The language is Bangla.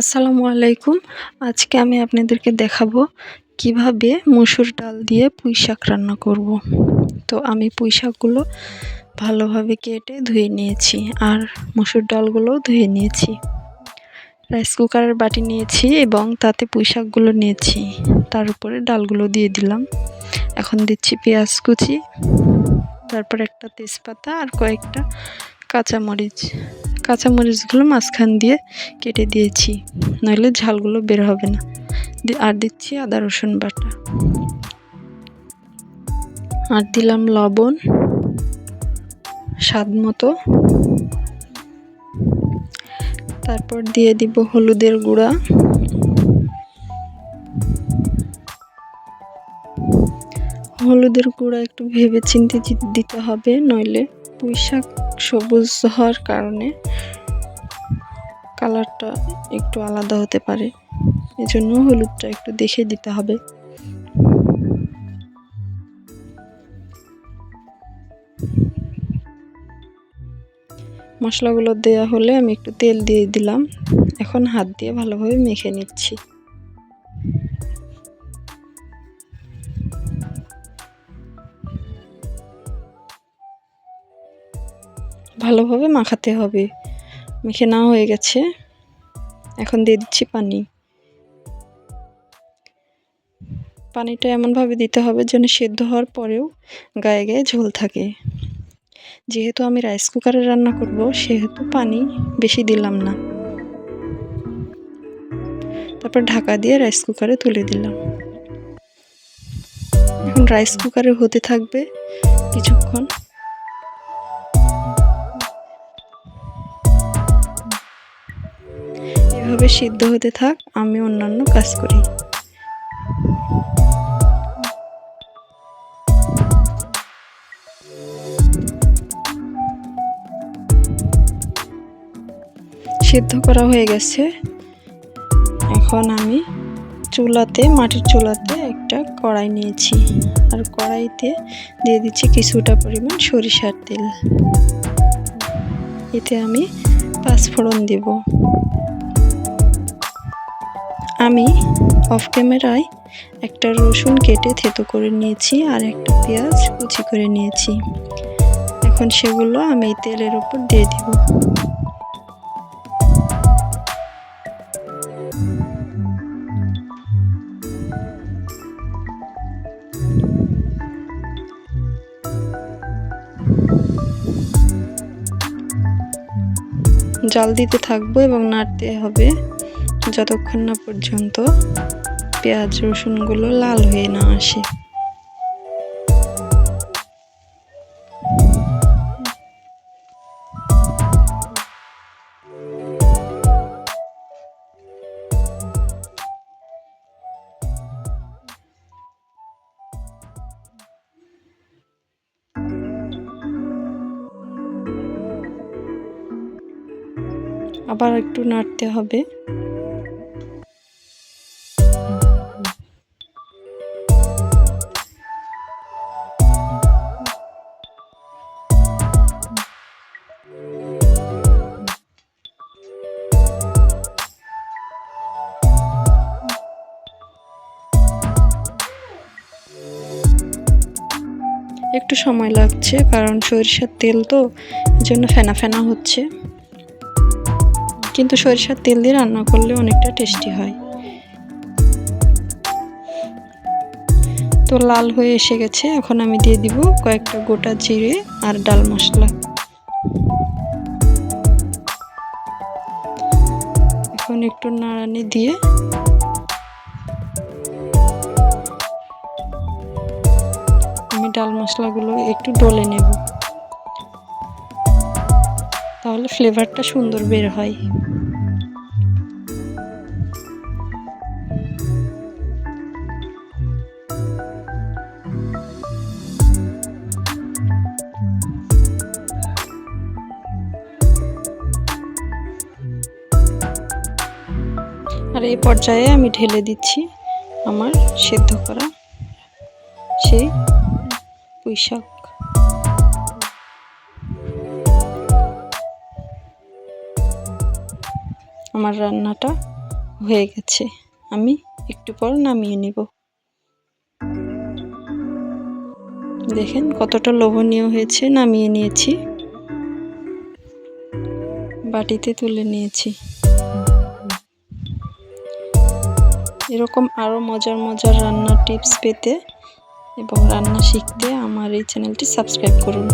আসসালামু আলাইকুম। আজকে আমি আপনাদেরকে দেখাবো কীভাবে মুসুর ডাল দিয়ে পুঁই শাক রান্না করব। তো আমি পুঁই শাকগুলো ভালোভাবে কেটে ধুয়ে নিয়েছি আর মুসুর ডালগুলোও ধুয়ে নিয়েছি। রাইস কুকারের বাটি নিয়েছি এবং তাতে পুঁই শাকগুলো নিয়েছি। তার উপরে ডালগুলো দিয়ে দিলাম। এখন দিচ্ছি পেঁয়াজ কুচি, তারপর একটা তেজপাতা আর কয়েকটা কাঁচামরিচ। কাঁচামরিচগুলো মাঝখান দিয়ে কেটে দিয়েছি। নইলে ঝালগুলো বের হবে না। আর দিচ্ছি আদা, রসুন বাটা। আর দিলাম লবণ, স্বাদ মতো। তারপর দিয়ে দিব হলুদের গুঁড়া। হলুদের গুঁড়া একটু ভেবে চিনতে দিতে হবে, নইলে পুঁই শাক সবুজ হওয়ার কারণে কালারটা একটু আলাদা হতে পারে। এজন্য হলুদটা একটু দেখে দিতে হবে। মশলাগুলো দেওয়া হলে আমি একটু তেল দিয়ে দিলাম। এখন হাত দিয়ে ভালোভাবে মেখে নিচ্ছি। ভালোভাবে মাখাতে হবে। মেখে নেওয়া হয়ে গেছে। এখন দিয়ে দিচ্ছি পানি। পানিটা এমনভাবে দিতে হবে যেন সেদ্ধ হওয়ার পরেও গায়ে গায়ে ঝোল থাকে। যেহেতু আমি রাইস কুকারে রান্না করব, সেহেতু পানি বেশি দিলাম না। তারপর ঢাকা দিয়ে রাইস কুকারে তুলে দিলাম। এখন রাইস কুকারে হতে থাকবে কিছুক্ষণ। এভাবে সিদ্ধ হতে থাক, আমি অন্যান্য কাজ করি। সিদ্ধ করা হয়ে গেছে। এখন আমি চুলাতে, মাটির চুলাতে একটা কড়াই নিয়েছি। আর কড়াইতে দিয়ে দিচ্ছি কিছুটা পরিমাণ সরিষার তেল। এতে আমি পাঁচফোড়ন দেব। আমি অফ ক্যামেরায় একটা রসুন কেটে থেতো করে নিয়েছি আর একটা পেঁয়াজ কুচি করে নিয়েছি। এখন সেগুলো আমি তেলের উপর দিয়ে দিব। জাল দিতে থাকব এবং নাড়তে হবে। যতক্ষণ না পর্যন্ত পেঁয়াজ রসুনগুলো লাল হয়ে না আসে। আবার একটু নাড়তে হবে। একটু সময় লাগছে, কারণ সরিষার তেল তো জন্য ফেনা ফেনা হচ্ছে। কিন্তু সরিষার তেল দিয়ে রান্না করলে অনেকটা টেস্টি হয়। তো লাল হয়ে এসে গেছে, এখন আমি দিয়ে দিব কয়েকটা গোটা জিরে আর ডাল মশলা। এখন একটু নাড়ানি দিয়ে ডাল মশলাগুলো একটু ডলে নেব। তাহলে ফ্লেভারটা সুন্দর বের হয়। আর এই পর্যায়ে আমি ঢেলে দিচ্ছি আমার সেদ্ধ করা সেই শাক আমার রান্নাটা হয়ে গেছে। আমি একটু পর নামিয়ে নিব। দেখেন কতটা লোভনীয় হয়েছে, নামিয়ে নিয়েছি। বাটিতে তুলে নিয়েছি। এরকম আরও মজার মজার রান্নার টিপস পেতে এবং রান্না শিখতে আমার এই চ্যানেলটি সাবস্ক্রাইব করুন।